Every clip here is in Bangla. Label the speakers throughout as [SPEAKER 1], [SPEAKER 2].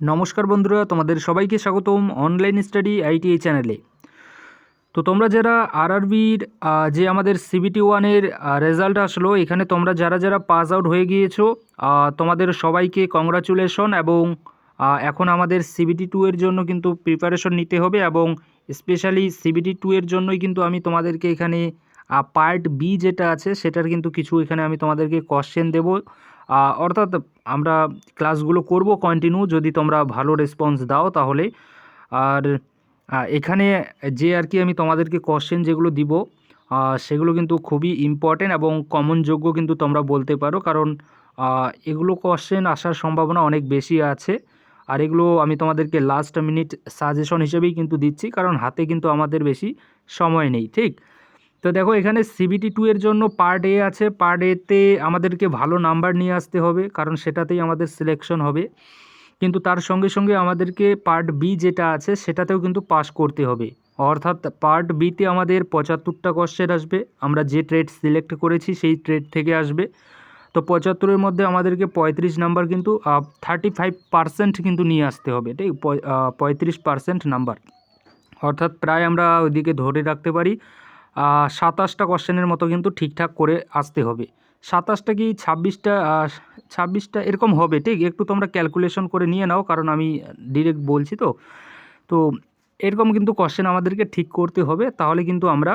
[SPEAKER 1] নমস্কার বন্ধুরা, তোমাদের সবাইকে স্বাগতম অনলাইন স্টাডি আইটিআই চ্যানেলে তো তোমরা যারা আরআরবির যে আমাদের সিবিটি ওয়ানের রেজাল্ট আসলো, এখানে তোমরা যারা যারা পাস আউট হয়ে গিয়েছো তোমাদের সবাইকে কংগ্রাচুলেশন এবং এখন আমাদের সিবিটি টু এর জন্য কিন্তু প্রিপারেশন নিতে হবে এবং স্পেশালি সিবিটি টু এর জন্যই কিন্তু আমি তোমাদেরকে এখানে পার্ট বি যেটা আছে, সেটার কিন্তু কিছু এখানে আমি তোমাদেরকে কোশ্চেন দেবো। অর্থাৎ আমরা ক্লাসগুলো করব কন্টিনিউ যদি তোমরা ভালো রেসপন্স দাও তাহলে। আর এখানে যে আর কি আমি তোমাদেরকে কোশ্চেন যেগুলো দিব সেগুলো কিন্তু খুবই ইম্পর্টেন্ট এবং কমন যোগ্য কিন্তু তোমরা বলতে পারো। কারণ এগুলো কোশ্চেন আসার সম্ভাবনা অনেক বেশি আছে। আর এগুলো আমি তোমাদেরকে লাস্ট মিনিট সাজেশন হিসেবেই কিন্তু দিচ্ছি, কারণ হাতে কিন্তু আমাদের বেশি সময় নেই, ঠিক? তো দেখো এখানে সিবিটি টু এর জন্য পার্ট এ আছে। পার্ট এতে আমাদেরকে ভালো নাম্বার নিয়ে আসতে হবে, কারণ সেটাতেই আমাদের সিলেকশন হবে। কিন্তু তার সঙ্গে সঙ্গে আমাদেরকে পার্ট বি যেটা আছে, সেটাতেও কিন্তু পাস করতে হবে। অর্থাৎ পার্ট বিতে আমাদের পঁচাত্তরটা কোশ্চেন আসবে। আমরা যে ট্রেড সিলেক্ট করেছি, সেই ট্রেড থেকে আসবে। তো পঁচাত্তরের মধ্যে আমাদেরকে পঁয়ত্রিশ নাম্বার কিন্তু থার্টি ফাইভ পার্সেন্ট কিন্তু নিয়ে আসতে হবে, ঠিক? পঁয়ত্রিশ পার্সেন্ট নাম্বার অর্থাৎ প্রায় আমরা ওইদিকে ধরে রাখতে পারি। সাতাশটা কোশ্চেনের মতো কিন্তু ঠিকঠাক করে আসতে হবে। সাতাশটা কি ছাব্বিশটা ছাব্বিশটা এরকম হবে, ঠিক? একটু তোমরা ক্যালকুলেশন করে নিয়ে নাও, কারণ আমি ডিরেক্ট বলছি তো। তো এরকম কিন্তু কোশ্চেন আমাদেরকে ঠিক করতে হবে, তাহলে কিন্তু আমরা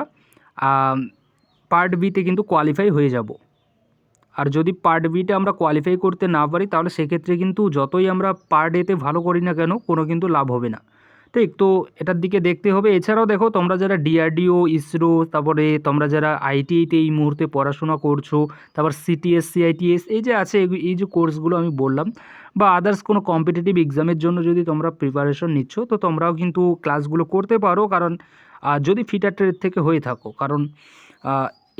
[SPEAKER 1] পার্ট বিতে কিন্তু কোয়ালিফাই হয়ে যাব। আর যদি পার্ট বিতে আমরা কোয়ালিফাই করতে না পারি, তাহলে সেক্ষেত্রে কিন্তু যতই আমরা পার্ট এতে ভালো করি না কেন, কোনো কিন্তু লাভ হবে না। ঠিক তো এটার দিকে দেখতে হবে। এছাড়াও দেখো, তোমরা যারা ডিআরডিও ইসরো তারপরে তোমরা যারা আইটিআইতে এই মুহূর্তে পড়াশোনা করছ, তারপর সিটিএস সিআইটিএস এই যে আছে এই যে কোর্সগুলো আমি বললাম, বা আদার্স কোনো কম্পিটিটিভ এক্সামের জন্য যদি তোমরা প্রিপারেশন নিচ্ছ, তো তোমরাও কিন্তু ক্লাসগুলো করতে পারো, কারণ যদি ফিটার ট্রেড থেকে হয়ে থাকো, কারণ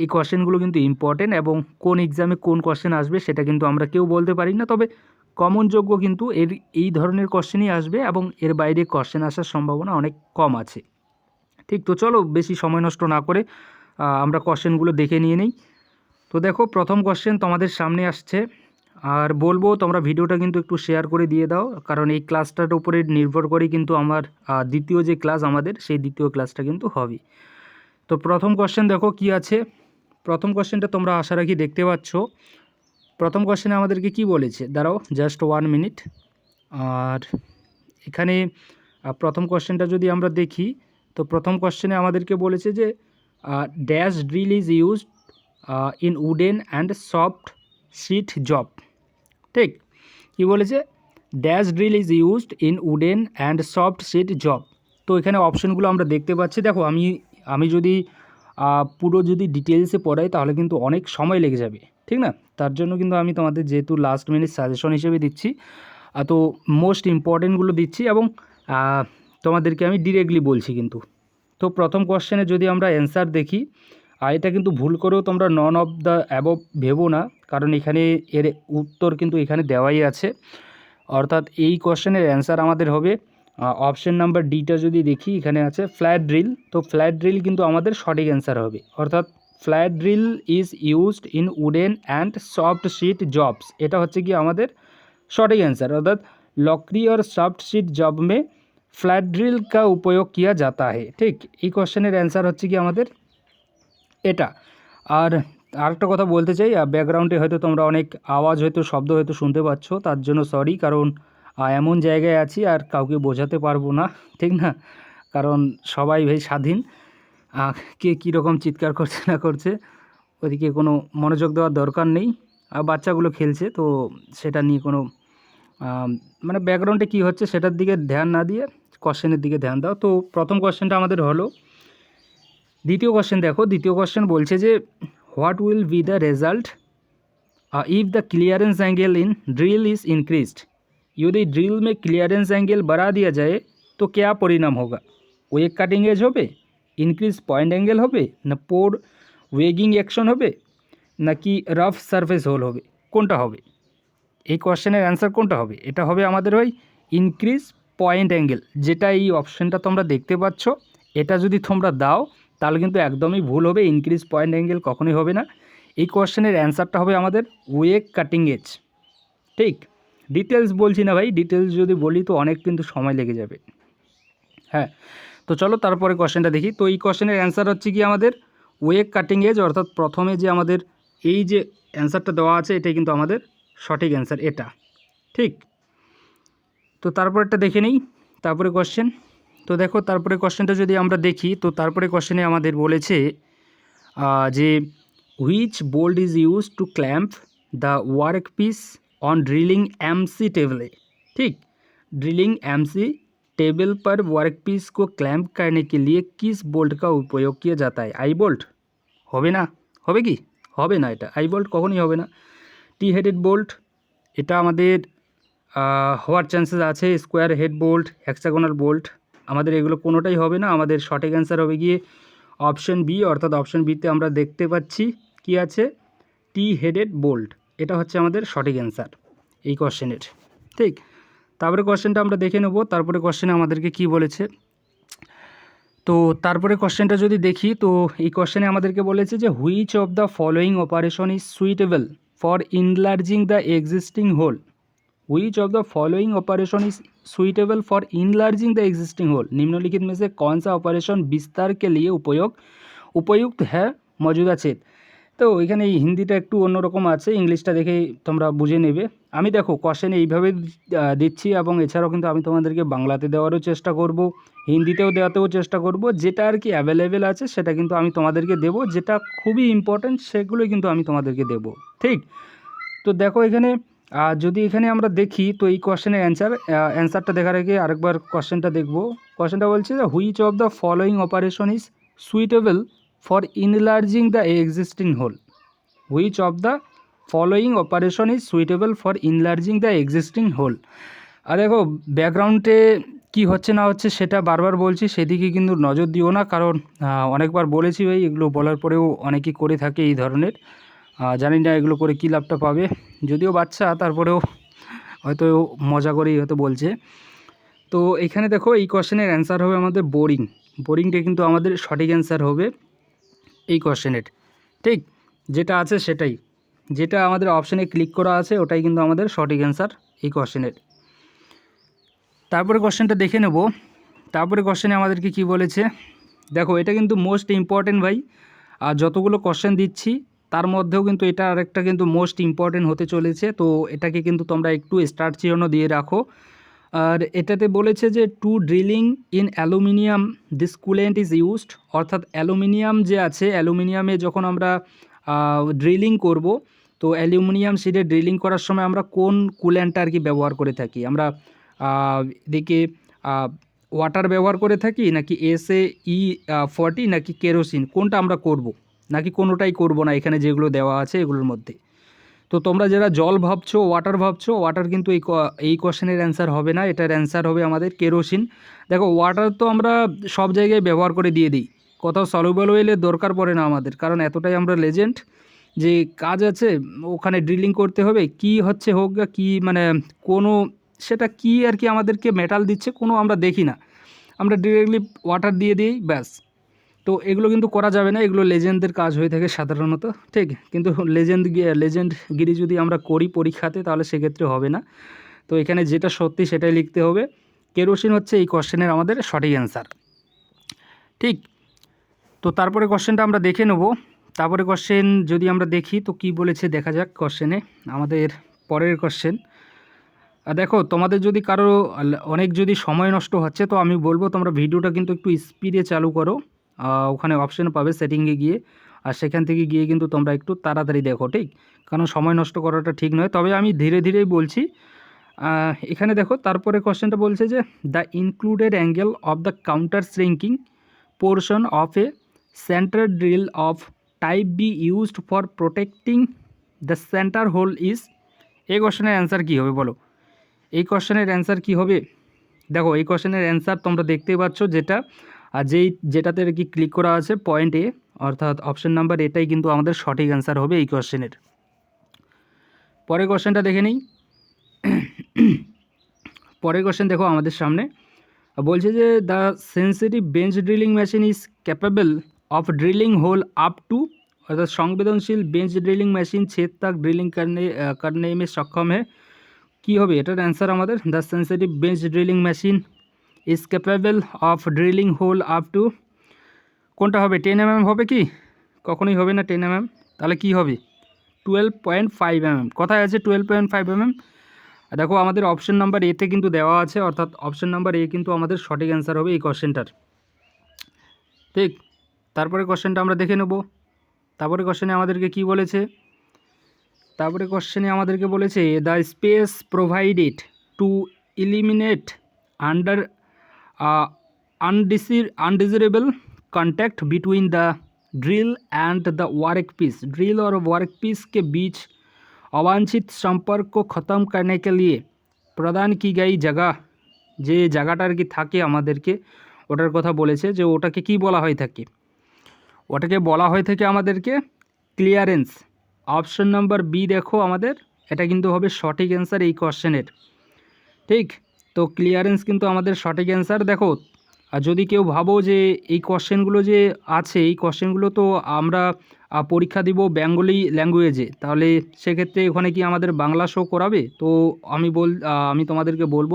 [SPEAKER 1] এই কোশ্চেনগুলো কিন্তু ইম্পর্টেন্ট এবং কোন এক্সামে কোন কোশ্চেন আসবে, সেটা কিন্তু আমরা কেউ বলতে পারি না। তবে কমন যোগ্য কিন্তু এর, এই ধরনের কোশ্চেনই আসবে এবং এর বাইরে কোশ্চেন আসার সম্ভাবনা অনেক কম আছে। ঠিক তো, চলো বেশি সময় নষ্ট না করে আমরা কোশ্চেনগুলো দেখে নিয়ে নিই। তো দেখো, প্রথম কোশ্চেন তোমাদের সামনে আসছে। আর বলব, তোমরা ভিডিওটা কিন্তু একটু শেয়ার করে দিয়ে দাও, কারণ এই ক্লাসটার উপরে নির্ভর করেই কিন্তু আমার দ্বিতীয় যে ক্লাস আমাদের, সেই দ্বিতীয় ক্লাসটা কিন্তু হবে। তো প্রথম কোশ্চেন দেখো কি আছে? প্রথম কোশ্চেনটা তোমরা আশা রাখি দেখতে পাচ্ছ প্রথম কোশ্চেনে আমাদেরকে কি বলেছে? দাঁড়াও জাস্ট ওয়ান মিনিট আর এখানে প্রথম কোশ্চেনটা যদি আমরা দেখি, তো প্রথম কোশ্চেনে আমাদেরকে বলেছে যে dash drill is used in wooden and soft sheet job ঠিক? কি বলেছে? Dash drill is used in wooden and soft sheet job তো এখানে অপশনগুলো আমরা দেখতে পাচ্ছি। দেখো, আমি আমি যদি পুরো যদি ডিটেলসে পড়াই, তাহলে কিন্তু অনেক সময় লেগে যাবে। ঠিক না? তার জন্য কিন্তু আমি তোমাদের যেহেতু লাস্ট মিনিট সাজেশন হিসেবে দিচ্ছি তো মোস্ট ইম্পর্টেন্টগুলো দিচ্ছি এবং তোমাদেরকে আমি ডিরেক্টলি বলছি কিন্তু। তো প্রথম কোশ্চেনে যদি আমরা অ্যান্সার দেখি আর এটা কিন্তু ভুল করেও তোমরা নন অফ দ্য অ্যাবভ ভেবো না, কারণ এখানে এর উত্তর কিন্তু এখানে দেওয়াই আছে। অর্থাৎ এই কোশ্চেনের অ্যান্সার আমাদের হবে অপশন নাম্বার ডিটা যদি দেখি, এখানে আছে ফ্ল্যাট ড্রিল তো ফ্ল্যাট ড্রিল কিন্তু আমাদের সঠিক অ্যান্সার হবে। অর্থাৎ flat drill is used in wooden and soft sheet jobs এটা হচ্ছে কি আমাদের सटीक आंसर अर्थात लकड़ी और सॉफ्ट शीट जब में फ्लैट ड्रिल का उपयोग किया जाता है ঠিক এই কোশ্চেনের অ্যান্সার হচ্ছে কি আমাদের এটা আর আরেকটা কথা বলতে চাই ব্যাকগ্রাউন্ডে হয়তো তোমরা অনেক আওয়াজ হয়তো শব্দ হয়তো শুনতে পাচ্ছ তার জন্য সরি কারণ আহ, এমন জায়গায় আছি আর কাউকে বোঝাতে পারবো না ঠিক না কারণ সবাই ভাই স্বাধীন আহ, কে কীরকম চিৎকার করছে না করছে ওদিকে কোনো মনোযোগ দেওয়ার দরকার নেই আর বাচ্চাগুলো খেলছে তো সেটা নিয়ে কোনো আম, মানে ব্যাকগ্রাউন্ডে কী হচ্ছে সেটার দিকে ধ্যান না দিয়ে কোশ্চেনের দিকে ধ্যান দাও তো প্রথম কোশ্চেনটা আমাদের হলো দ্বিতীয় কোশ্চেন দেখো দ্বিতীয় কোশ্চেন বলছে যে what will be the result if the clearance angle in drill is increased यदि ड्रिल में क्लियरेंस एंगल बढ़ा दिया जाए तो क्या परिणाम होगा ওয়েক কাটিং এজ হবে ইনক্রিজ পয়েন্ট অ্যাঙ্গেল হবে, না পোর ওয়েগিং অ্যাকশন হবে, নাকি রাফ সারফেস হোল হবে, কোনটা হবে? এই কোশ্চেনের অ্যান্সার কোনটা হবে? এটা হবে আমাদের ওই ইনক্রিজ পয়েন্ট অ্যাঙ্গেল যেটা এই অপশানটা তোমরা দেখতে পাচ্ছ। এটা যদি তোমরা দাও, তাহলে কিন্তু একদমই ভুল হবে ইনক্রিজ পয়েন্ট অ্যাঙ্গেল কখনোই হবে না। এই কোশ্চেনের অ্যান্সারটা হবে আমাদের ওয়েক কাটিং এজ ঠিক? ডিটেলস বলছি না ভাই ডিটেলস যদি বলি তো অনেক কিন্তু সময় লেগে যাবে। হ্যাঁ তো চলো তারপরে কোশ্চেনটা দেখি। তো এই কোয়েশ্চেনের অ্যান্সার হচ্ছে কি আমাদের? ওয়েক কাটিং এজ অর্থাৎ প্রথমে যে আমাদের এই যে অ্যান্সারটা দেওয়া আছে, এটাই কিন্তু আমাদের সঠিক অ্যান্সার এটা। ঠিক? তো তারপরেরটা দেখে নিই। তারপরে কোয়েশ্চেন তো দেখো, তারপরে কোশ্চেনটা যদি আমরা দেখি, তো তারপরে কোয়েশ্চেনে আমাদের বলেছে যে which bolt is use to clamp the work piece on drilling MC টেবলে ঠিক? ড্রিলিং এমসি टेबल पर वर्कपीस को क्लैम्प करने के लिए किस बोल्ट का उपयोग किया जाता है आई बोल्ट হবে না হবে কি হবে না এটা আই বোল্ট কখনই হবে না টি হেডেড বোল্ট এটা আমাদের আহ, হওয়ার চান্সেস আছে square head bolt hexagonal bolt আমাদের এগুলো কোনোটাই হবে না আমাদের সঠিক অ্যান্সার হবে গিয়ে অপশন বি অর্থাৎ অপশন বিতে আমরা দেখতে পাচ্ছি কি আছে টি হেডেড বোল্ট এটা হচ্ছে আমাদের সঠিক অ্যান্সার এই কোশ্চেনের ঠিক তারপরে কোশ্চেনটা আমরা দেখে নেব তারপরে কোশ্চেনে আমাদেরকে কি বলেছে তো তারপরে কোশ্চেনটা যদি দেখি তো এই কোশ্চেনে আমাদেরকে বলেছে যে which of the following operation is suitable for enlarging the existing hole which of the following operation is suitable for enlarging the existing hole निम्नलिखित में से कौन सा ऑपरेशन विस्तार के लिए उपयोग উপযুক্ত হ্যাঁ মজুদ আছে তো এখানে এই হিন্দিটা একটু অন্যরকম আছে, ইংলিশটা দেখে তোমরা বুঝে নেবে। আমি দেখো কোশ্চেন এইভাবে দিচ্ছি এবং এছাড়াও কিন্তু আমি তোমাদেরকে বাংলাতে দেওয়ারও চেষ্টা করব, হিন্দিতেও দেওয়াতেও চেষ্টা করব, যেটা আর কি অ্যাভেলেবেল আছে সেটা কিন্তু আমি তোমাদেরকে দেবো, যেটা খুবই ইম্পর্ট্যান্ট সেগুলোই কিন্তু আমি তোমাদেরকে দেবো, ঠিক? তো দেখো এখানে যদি এখানে আমরা দেখি তো এই কোশ্চেনের অ্যান্সার অ্যান্সারটা দেখার আগে আরেকবার কোশ্চেনটা দেখব। কোশ্চেনটা বলছে যে which of the following operation is suitable for enlarging the existing hole which of the following operation is suitable for enlarging the existing hole আর দেখো ব্যাকগ্রাউন্ডে কি হচ্ছে না হচ্ছে সেটা বারবার বলছি, সেদিকে কিন্তু নজর দিও না, কারণ অনেকবার বলেছি ভাই, এগুলো বলার পরেও অনেকেই করে থাকে এই ধরনের। জানি না এগুলো করে কী লাভটা পাবে। যদিও বাচ্চা, তারপরেও হয়তো মজা করেই হয়তো বলছে। তো এখানে দেখো, এই কোশ্চেনের অ্যান্সার হবে আমাদের বোরিং বোরিংটা কিন্তু আমাদের সঠিক অ্যান্সার হবে। এই কোশ্চেনের ঠিক, যেটা আছে সেটাই। যেটা আমাদের অপশানে ক্লিক করা আছে, ওটাই কিন্তু আমাদের সঠিক অ্যান্সার এই কোশ্চেনের তারপরে কোশ্চেনটা দেখে নেব। তারপরে কোশ্চেনে আমাদেরকে কি বলেছে, দেখো এটা কিন্তু মোস্ট ইম্পর্টেন্ট ভাই। আর যতগুলো কোশ্চেন দিচ্ছি, তার মধ্যেও কিন্তু এটা আরেকটা কিন্তু মোস্ট ইম্পর্টেন্ট হতে চলেছে। তো এটাকে কিন্তু তোমরা একটু স্টার্ট চিহ্ন দিয়ে রাখো। আর এটাতে বলেছে যে to drilling in aluminium, this coolant is used. অর্থাৎ অ্যালুমিনিয়াম যে আছে, অ্যালুমিনিয়ামে যখন আমরা ড্রিলিং করব, তো অ্যালুমিনিয়াম সিডে ড্রিলিং করার সময় আমরা কোন কুল্যান্টটা আর কি ব্যবহার করে থাকি? আমরা এদিকে ওয়াটার ব্যবহার করে থাকি নাকি এসএ ই ফর্টি নাকি কেরোসিন? কোনটা আমরা করব? নাকি কোনোটাই করব না? এখানে যেগুলো দেওয়া আছে এগুলোর মধ্যে। তো তোমরা যারা জল ভাবছ ওয়াটার ভাবছ ওয়াটার কিন্তু এই এই কোশ্চেনের অ্যান্সার হবে না। এটার অ্যান্সার হবে আমাদের কেরোসিন। দেখো ওয়াটার তো আমরা সব জায়গায় ব্যবহার করে দিয়ে দিই। কোথাও সলিউবল ওয়েলের দরকার পড়ে না আমাদের, কারণ এতটাই আমরা লেজেন্ড যে কাজ আছে, ওখানে ড্রিলিং করতে হবে, কি হচ্ছে হোক বা কী মানে কোনো, সেটা কি আর কি আমাদেরকে মেটাল দিচ্ছে, কোনো আমরা দেখি না। আমরা ডিরেক্টলি ওয়াটার দিয়ে দিই, ব্যাস। তো এগুলো কিন্তু করা যাবে না, এগুলো লেজেন্ডদের কাজ হয়ে থাকে সাধারণত, ঠিক? কিন্তু লেজেন্ড লেজেন্ডগিরি যদি আমরা করি পরীক্ষাতে, তাহলে সেক্ষেত্রে হবে না। তো এখানে যেটা সত্যি সেটাই লিখতে হবে, কেরোসিন হচ্ছে এই কোশ্চেনের আমাদের সঠিক অ্যান্সার, ঠিক? তো তারপরে কোশ্চেনটা আমরা দেখে নেব। তারপরে কোশ্চেন যদি আমরা দেখি, তো কি বলেছে, দেখা যাক কোশ্চেনে, আমাদের পরের কোশ্চেন। দেখো, তোমাদের যদি কারও, অনেক যদি সময় নষ্ট হচ্ছে, তো আমি বলব তোমরা ভিডিওটা কিন্তু একটু স্পিডে চালু করো। ওখানে অপশন পাবে সেটিংয়ে গিয়ে। আর সেখান থেকে গিয়ে কিন্তু তোমরা একটু তাড়াতাড়ি দেখো, ঠিক? কারণ সময় নষ্ট করাটা ঠিক নয়। তবে আমি ধীরে ধীরেই বলছি এখানে দেখো, তারপরে কোশ্চেনটা বলছে যে the included angle of the counter shrinking portion of a centre drill of type B used for protecting the centre hole is এই কোশ্চেনের অ্যান্সার কী হবে বলো? এই কোশ্চেনের অ্যান্সার কী হবে? দেখো, এই কোশ্চেনের অ্যান্সার তোমরা দেখতেই পাচ্ছ, যেটা আর যেই যেটাতে আর কি ক্লিক করা আছে পয়েন্ট এ অর্থাৎ অপশন নাম্বার এটাই কিন্তু আমাদের সঠিক অ্যান্সার হবে এই কোশ্চেনের পরের কোশ্চেনটা দেখে নিই পরের কোশ্চেন দেখো আমাদের সামনে বলছে যে the sensitive bench drilling machine is capable of drilling hole up to अर्थात संवेदनशील बेंच ड्रिलिंग मशीन छेद तक ड्रिलिंग करने अ, करने में सक्षम है কি হবে এটার অ্যান্সার আমাদের the sensitive bench drilling machine is capable of drilling hole up to কোনটা হবে? টেন এম হবে কি? কখনোই হবে না টেন এম তাহলে কি হবে? টুয়েলভ পয়েন্ট ফাইভ এম কথায় আছে টুয়েলভ পয়েন্ট ফাইভ এম দেখো, আমাদের অপশন নাম্বার এতে কিন্তু দেওয়া আছে, অর্থাৎ অপশন নাম্বার এ কিন্তু আমাদের সঠিক অ্যান্সার হবে এই কোশ্চেনটার ঠিক? তারপরে কোশ্চেনটা আমরা দেখে নেব। তারপরে কোশ্চেনে আমাদেরকে কি বলেছে? তারপরে কোশ্চেনে আমাদেরকে বলেছে the space provided to eliminate under আনডিসির undesirable contact between the drill and the work piece drill और वर्क पीस के बीच अवांछित संपर्क को ख़त्म करने के लिए প্রদান কি গাই জায়গা যে জায়গাটা আর কি থাকে আমাদেরকে ওটার কথা বলেছে যে ওটাকে কি বলা হয়ে থাকে ওটাকে বলা হয়ে থাকে আমাদেরকে ক্লিয়ারেন্স অপশন নাম্বার বি দেখো আমাদের এটা কিন্তু হবে সঠিক অ্যান্সার এই কোশ্চেনের ঠিক তো ক্লিয়ারেন্স কিন্তু আমাদের সঠিক অ্যান্সার দেখো। আর যদি কেউ ভাবো যে এই কোশ্চেনগুলো যে আছে, এই কোশ্চেনগুলো তো আমরা পরীক্ষা দিব বেঙ্গলি ল্যাঙ্গুয়েজে তাহলে সেক্ষেত্রে ওখানে কি আমাদের বাংলা শো করাবে? তো আমি বল আমি তোমাদেরকে বলব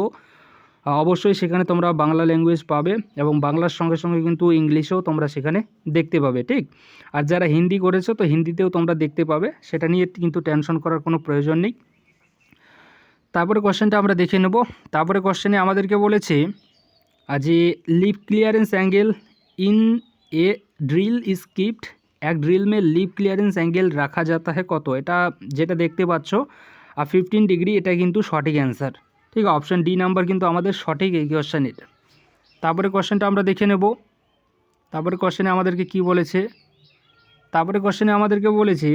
[SPEAKER 1] অবশ্যই সেখানে তোমরা বাংলা ল্যাঙ্গুয়েজ পাবে এবং বাংলার সঙ্গে সঙ্গে কিন্তু ইংলিশেও তোমরা সেখানে দেখতে পাবে, ঠিক? আর যারা হিন্দি করেছ, তো হিন্দিতেও তোমরা দেখতে পাবে, সেটা নিয়ে কিন্তু টেনশন করার কোনো প্রয়োজন নেই। তারপরে কোশ্চেনটা আমরা দেখে নেব। তারপরে কোশ্চেনে আমাদেরকে বলেছে যে lip clearance angle in a drill script, এক ড্রিল মে লিপ ক্লিয়ারেন্স অ্যাঙ্গেল রাখা যাতা হ্যাঁ কত? এটা যেটা দেখতে পাচ্ছ, আর ফিফটিন ডিগ্রি এটা কিন্তু সঠিক অ্যান্সার ঠিক আছে অপশান ডি নাম্বার কিন্তু আমাদের সঠিক এই কোশ্চেনের তারপরে কোশ্চেনটা আমরা দেখে নেব। তারপরে কোশ্চেনে আমাদেরকে কি বলেছে? তারপরে কোশ্চেনে আমাদেরকে বলেছে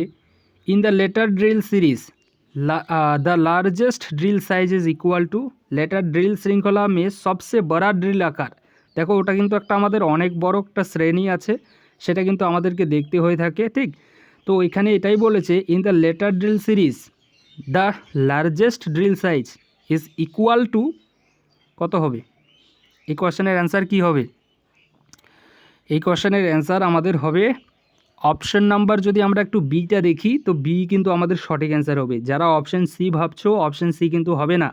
[SPEAKER 1] in the letter drill series the largest drill size is equal to letter drill শৃঙ্খলা में সবচেয়ে বড়া ড্রিল আকার। দেখো, ওটা কিন্তু একটা আমাদের অনেক বড় একটা শ্রেণি আছে, সেটা কিন্তু আমাদেরকে দেখতে হয়ে থাকে, ঠিক? তো এখানে এটাই বলেছে in the letter drill series the largest drill size is equal to কত হবে? এই কোয়েশ্চেনের অ্যান্সার কি হবে? এই কোয়েশ্চেনের অ্যান্সার আমাদের হবে অপশন নাম্বার যদি আমরা একটু বিটা দেখি, তো বি কিন্তু আমাদের সঠিক অ্যান্সার হবে। যারা অপশন সি ভাবছ অপশন সি কিন্তু হবে না।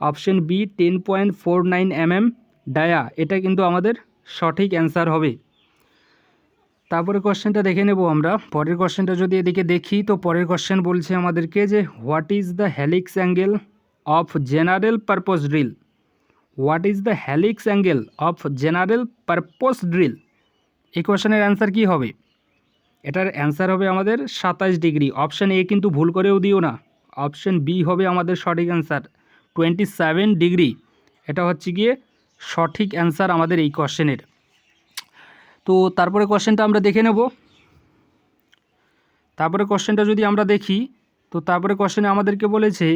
[SPEAKER 1] Option B ten point four nine MM dia এটা কিন্তু আমাদের সঠিক অ্যান্সার হবে। তারপরে কোশ্চেনটা দেখে নেব আমরা। পরের কোশ্চেনটা যদি এদিকে দেখি, তো পরের কোশ্চেন বলছে আমাদেরকে যে what is the helix angle of general purpose drill what is the helix angle of general purpose drill এই কোশ্চেনের অ্যান্সার কী হবে? এটার অ্যান্সার হবে আমাদের সাতাশ ডিগ্রি অপশান এ কিন্তু ভুল করেও দিও না। অপশান বি হবে আমাদের সঠিক অ্যান্সার টোয়েন্টি সেভেন ডিগ্রি এটা হচ্ছে গিয়ে সঠিক অ্যান্সার আমাদের এই কোশ্চেনের তো তারপরে কোশ্চেনটা আমরা দেখে নেব। তারপরে কোশ্চেনটা যদি আমরা দেখি, তো তারপরে কোশ্চেনে আমাদেরকে বলেছে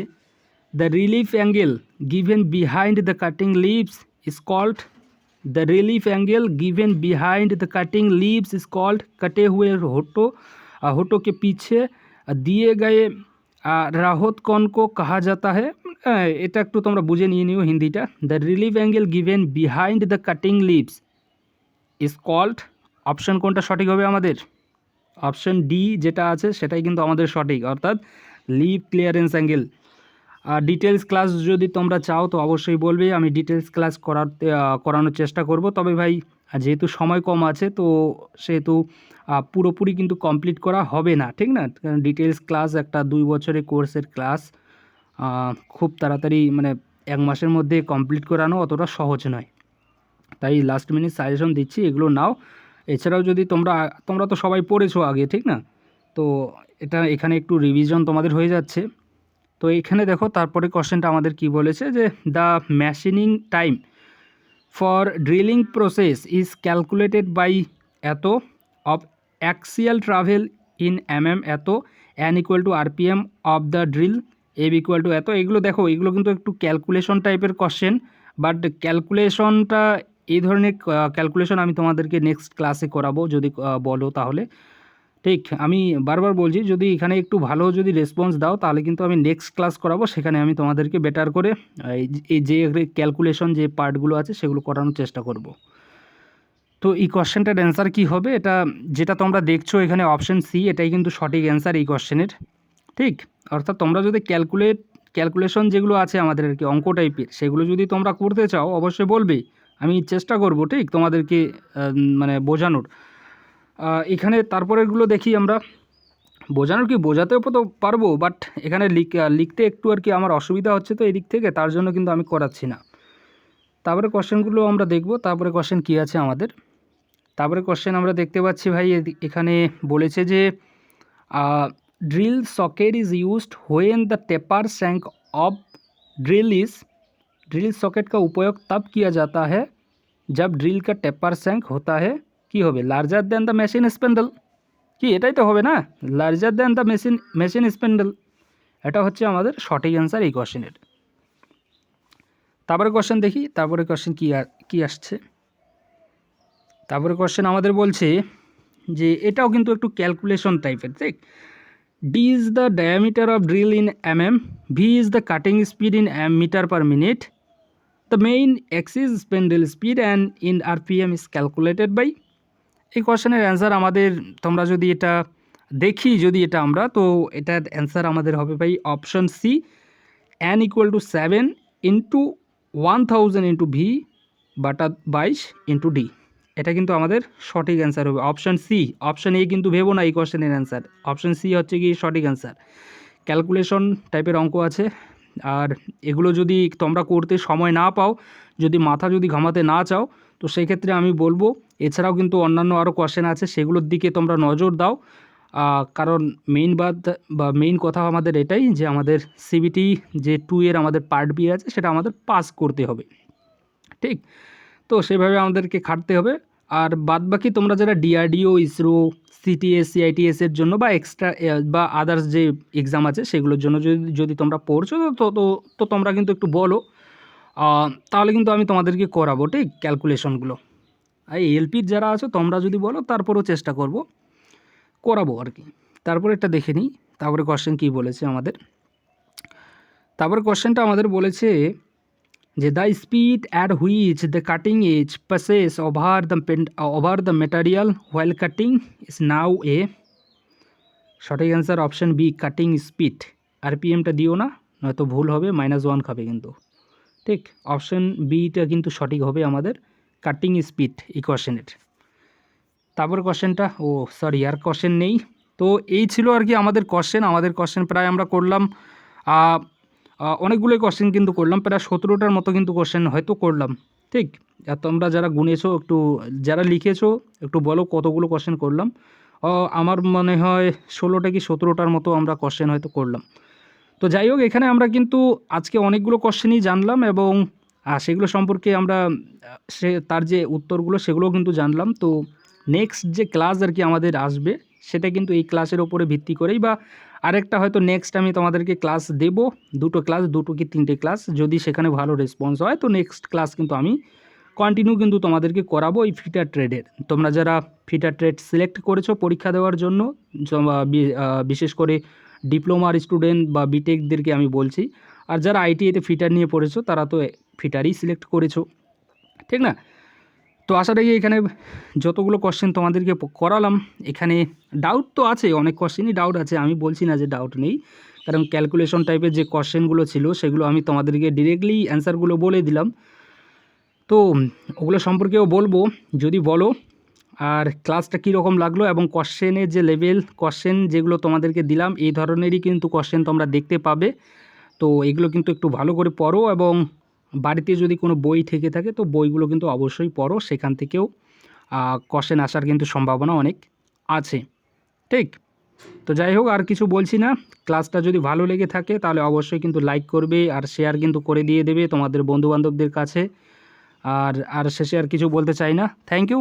[SPEAKER 1] the relief angle given behind the cutting leaves is called the relief angle given behind the cutting leaves is called कटे हुए होटो अ, होटो के पीछे अ, दिए गए अ, राहत कौन को कहा जाता है अ, এটা একটু তোমরা বুঝে নিয়ে নিও হিন্দিটা the relief angle given behind the cutting leaves is called option কোনটা সঠিক হবে আমাদের অপশন ডি যেটা আছে সেটাই কিন্তু আমাদের সঠিক অর্থাৎ লিভ ক্লিয়ারেন্স অ্যাঙ্গেল আর details class যদি তোমরা চাও, তো অবশ্যই বলবে, আমি ডিটেলস ক্লাস করাতে করানোর চেষ্টা করব। তবে ভাই যেহেতু সময় কম আছে, তো সেহেতু পুরোপুরি কিন্তু কমপ্লিট করা হবে না, ঠিক না? কারণ ডিটেলস ক্লাস একটা দুই বছরের কোর্সের ক্লাস খুব তাড়াতাড়ি মানে এক মাসের মধ্যে কমপ্লিট করানো অতটা সহজ নয়। তাই লাস্ট মিনিট সাজেশন দিচ্ছি, এগুলো নাও। এছাড়াও যদি তোমরা তোমরা তো সবাই পড়েছো আগে, ঠিক না? তো এটা, এখানে একটু রিভিশন তোমাদের হয়ে যাচ্ছে। তো এখানে দেখো তারপরে কোশ্চেনটা আমাদের কি বলেছে যে the machining time for drilling process is calculated by এত of axial travel in M M এত N equal to RPM of the drill এব ইকুয়াল টু এত। এগুলো দেখো, এগুলো কিন্তু একটু ক্যালকুলেশন টাইপের কোশ্চেন বাট ক্যালকুলেশনটা এই ধরনের ক্যালকুলেশন আমি তোমাদেরকে নেক্সট ক্লাসে করাবো, যদি বলো তাহলে। ঠিক, আমি বারবার বলছি, যদি এখানে একটু ভালো যদি রেসপন্স দাও, তাহলে কিন্তু আমি নেক্সট ক্লাস করাবো, সেখানে আমি তোমাদেরকে বেটার করে, এই যে- ক্যালকুলেশন যে পার্টগুলো আছে, সেগুলো করানোর চেষ্টা করব। তো এই কোশ্চেনটার অ্যান্সার কী হবে? এটা যেটা তোমরা দেখছ এখানে অপশন সি এটাই কিন্তু সঠিক অ্যান্সার এই কোশ্চেনের ঠিক, অর্থাৎ তোমরা যদি ক্যালকুলেট ক্যালকুলেশন যেগুলো আছে আমাদের আর কি, অঙ্ক টাইপের সেগুলো যদি তোমরা করতে চাও, অবশ্যই বলবে, আমি চেষ্টা করব, ঠিক, তোমাদেরকে মানে বোঝানোর। এখানে তারপরেরগুলো দেখি আমরা বোঝানোর কি বোঝাতেও তো পারবো বাট এখানে লিখ লিখতে একটু আর কি আমার অসুবিধা হচ্ছে তো এদিক থেকে তার জন্য কিন্তু আমি করাচ্ছি না তারপরে কোশ্চেনগুলো আমরা দেখব তারপরে কোশ্চেন কী আছে আমাদের তারপরে কোশ্চেন আমরা দেখতে পাচ্ছি ভাই এদি- এখানে বলেছে যে drill socket is used when the taper shank of drill is drill socket का उपयोग तब किया जाता है जब ड्रिल का टेपर सैंक होता है কি হবে? Larger than the machine spindle কি, এটাই তো হবে না? Larger than the machine machine spindle এটা হচ্ছে আমাদের সঠিক অ্যান্সার এই কোশ্চেনের তারপরে কোশ্চেন দেখি, তারপরে কোশ্চেন কী কী আসছে? তারপরে কোশ্চেন আমাদের বলছে যে, এটাও কিন্তু একটু ক্যালকুলেশন টাইপের ঠিক D is the diameter of drill in M M V is the cutting speed in M metre per minute the main axis spindle speed and in R P M is calculated by এই কোশ্চেনের অ্যান্সার আমাদের, তোমরা যদি এটা দেখি যদি এটা আমরা, তো এটার অ্যান্সার আমাদের হবে ভাই option C N equal to seven into one thousand into V বাটা বাইশ ইন্টু ডি এটা কিন্তু আমাদের সঠিক অ্যান্সার হবে। অপশন সি অপশন এ কিন্তু ভেবো না এই কোশ্চেনের অ্যান্সার। অপশন সি হচ্ছে কি সঠিক অ্যান্সার। ক্যালকুলেশন টাইপের অঙ্ক আছে। আর এগুলো যদি তোমরা করতে সময় না পাও, যদি মাথা যদি ঘামাতে না চাও, তো সেই ক্ষেত্রে আমি বলব এছাড়াও কিন্তু অন্যান্য আরও কোয়েশ্চেন আছে, সেগুলোর দিকে তোমরা নজর দাও। কারণ মেইন বাদ, বা মেইন কথা আমাদের এটাই যে আমাদের সিবিটি যে টু এর আমাদের পার্ট বি আছে, সেটা আমাদের পাস করতে হবে। ঠিক? তো সেভাবে আমাদেরকে খাটতে হবে। আর বাদ বাকি তোমরা যারা ডিআরডিও ইসরো সিটিএস সিআইটিএস এর জন্য বা এক্সট্রা বা আদার্স যে এক্সাম আছে, সেগুলোর জন্য যদি যদি তোমরা পড়ছো, তো তো তোমরা কিন্তু একটু বলো। তাহলে কিন্তু আমি তোমাদেরকে করাবো, ঠিক? ক্যালকুলেশনগুলো এলপির যারা আছো, তোমরা যদি বলো, তারপরেও চেষ্টা করব করাবো আর কি। তারপরে একটা দেখে নিই, তারপরে কোশ্চেন কী বলেছে আমাদের। তারপরে কোশ্চেনটা আমাদের বলেছে যে the speed at which the cutting edge passes over the over the material while cutting is now a সঠিক answer option B cutting speed আর আরপিএমটা দিও না, নয়তো ভুল হবে মাইনাস ওয়ান খাবে কিন্তু। ঠিক অপশান বিটা কিন্তু সঠিক হবে আমাদের। কাটিং স্পিড এই কোশ্চেনের তারপর কোশ্চেনটা ও সরি আর কোশ্চেন নেই। তো এই ছিল আর কি আমাদের কোশ্চেন আমাদের কোশ্চেন প্রায় আমরা করলাম। অনেকগুলোই কোশ্চেন কিন্তু করলাম, প্রায় সতেরোটার মতো কিন্তু কোশ্চেন হয়তো করলাম। ঠিক? আর তোমরা যারা গুনেছো, একটু যারা লিখেছো, একটু বলো কতগুলো কোশ্চেন করলাম। আমার মনে হয় ষোলোটা কি সতেরোটার মতো আমরা কোশ্চেন হয়তো করলাম। তো যাই হোক, এখানে আমরা কিন্তু আজকে অনেকগুলো কোশ্চেনই জানলাম এবং আহ, সেগুলো সম্পর্কে আমরা সে তার যে উত্তরগুলো সেগুলোও কিন্তু জানলাম। তো নেক্সট যে ক্লাস আর কি আমাদের আসবে সেটা কিন্তু এই ক্লাসের ওপরে ভিত্তি করেই বা আরেকটা হয়তো নেক্সট আমি তোমাদেরকে ক্লাস দেব দুটো ক্লাস দুটো কি তিনটে ক্লাস যদি সেখানে ভালো রেসপন্স হয় তো নেক্সট ক্লাস কিন্তু আমি কন্টিনিউ কিন্তু তোমাদেরকে করাবো এই ফিটার ট্রেডের তোমরা যারা ফিটার ট্রেড সিলেক্ট করেছ পরীক্ষা দেওয়ার জন্য বিশেষ করে ডিপ্লোমার স্টুডেন্ট বা বিটেকদেরকে আমি বলছি আর যারা আইটিআইতে ফিটার নিয়ে পড়েছো, তারা তো ফিটারই সিলেক্ট করেছ, ঠিক না? তো আশা রাখি এখানে যতগুলো কোশ্চেন তোমাদেরকে করালাম, এখানে ডাউট তো আছে, অনেক কোশ্চেনই ডাউট আছে, আমি বলছি না যে ডাউট নেই, কারণ ক্যালকুলেশন টাইপের যে কোশ্চেনগুলো ছিল, সেগুলো আমি তোমাদেরকে ডিরেক্টলি অ্যান্সারগুলো বলে দিলাম। তো ওগুলো সম্পর্কেও বলব, যদি বলো, আর ক্লাসটা কীরকম লাগল এবং কোশ্চেনের যে লেভেল কোশ্চেন যেগুলো তোমাদেরকে দিলাম, এই ধরনেরই কিন্তু কোশ্চেন তোমরা দেখতে পাবে। তো এগুলো কিন্তু একটু ভালো করে পড়ো এবং বাড়িতে যদি কোনো বই থেকে থাকে, তো বইগুলো কিন্তু অবশ্যই পড়ো। সেখান থেকেও কোশ্চেন আসার কিন্তু সম্ভাবনা অনেক আছে। ঠিক? তো যাই হোক, আর কিছু বলছি না। ক্লাসটা যদি ভালো লেগে থাকে, তাহলে অবশ্যই কিন্তু লাইক করবে আর শেয়ার কিন্তু করে দিয়ে দেবে তোমাদের বন্ধুবান্ধবদের কাছে। আর আর শেষে আর কিছু বলতে চাই না। Thank you